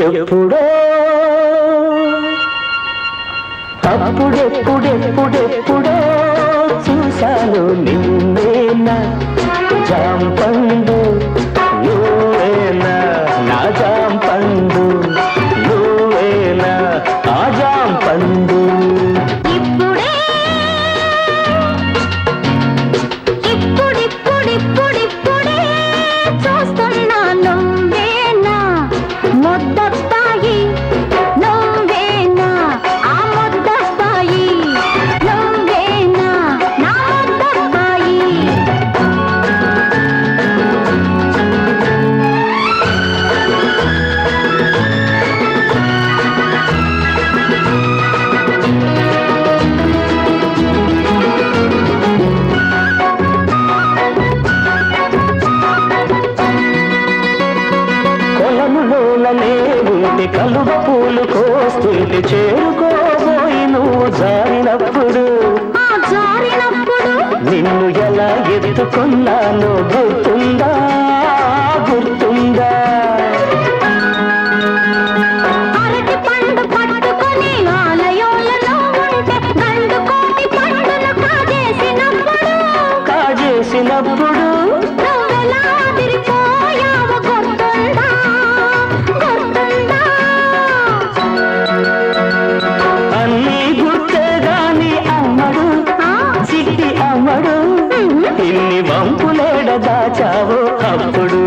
ఎప్పుడో అప్పుడెప్పుడెప్పుడెప్పుడో చూశాను నిన్నేనా జాంపం ఉంటే కలువ పూలు కోస్తుంటే చేరుకోబోయి నువ్వు జారినప్పుడు. నిన్ను ఎలా ఎత్తుకున్నానో గుర్తుందా? గుర్తుందా? కాజేసినప్పుడు చిట్టి ఇన్ని వంపులేడ దాచావు అప్పుడు.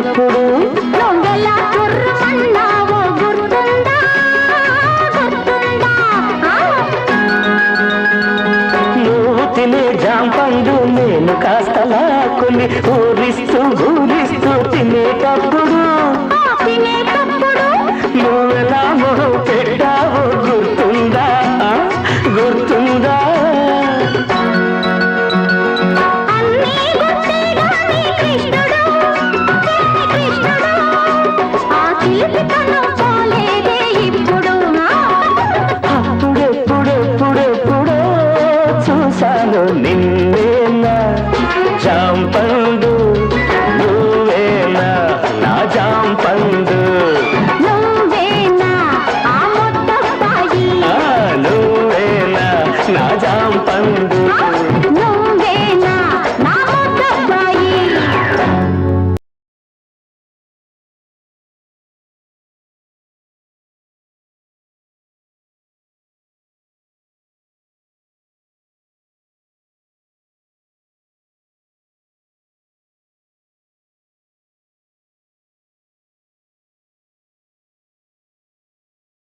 చిన్నప్పుడు గుర్తుందా గుర్తుందా నువ్వు తినే జాంపండు నేను కాస్త లాక్కుని ఊరిస్తూ ఊరిస్తూ తినేటప్పుడు پر